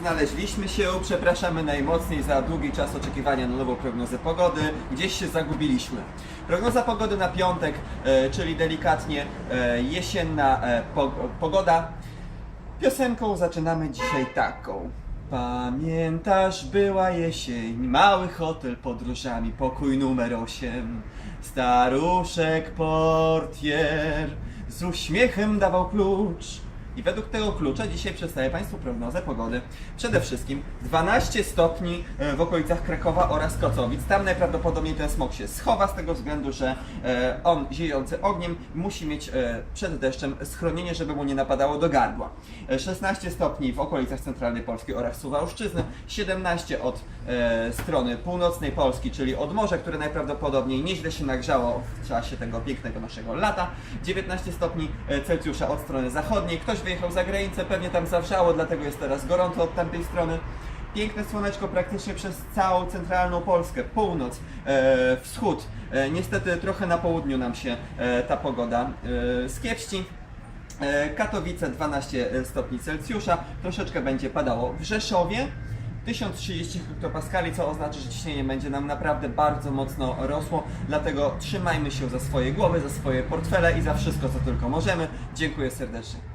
Znaleźliśmy się, przepraszamy najmocniej za długi czas oczekiwania na nową prognozę pogody. Gdzieś się zagubiliśmy. Prognoza pogody na piątek, e, czyli delikatnie e, jesienna e, po, pogoda. Piosenką zaczynamy dzisiaj taką. Pamiętasz, była jesień, mały hotel podróżami, pokój numer 8. Staruszek portier z uśmiechem dawał klucz. I według tego klucza dzisiaj przedstawię Państwu prognozę pogody. Przede wszystkim 12 stopni e, w okolicach Krakowa oraz Kocowic. Tam najprawdopodobniej ten smog się schowa z tego względu, że e, on ziejący ogniem musi mieć e, przed deszczem schronienie, żeby mu nie napadało do gardła. E, 16 stopni w okolicach centralnej Polski oraz Suwałszczyzny, 17 od strony północnej Polski, czyli od morza, które najprawdopodobniej nieźle się nagrzało w czasie tego pięknego naszego lata, 19 stopni Celsjusza od strony zachodniej. Ktoś wyjechał za granicę, pewnie tam zawrzało, dlatego jest teraz gorąco od tamtej strony. Piękne słoneczko praktycznie przez całą centralną Polskę, północ, e, wschód. E, niestety trochę na południu nam się e, ta pogoda e, skiepści. E, Katowice 12 stopni Celsjusza, troszeczkę będzie padało w Rzeszowie. 1030 hektopaskali, co oznacza, że ciśnienie będzie nam naprawdę bardzo mocno rosło, dlatego trzymajmy się za swoje głowy, za swoje portfele i za wszystko, co tylko możemy. Dziękuję serdecznie.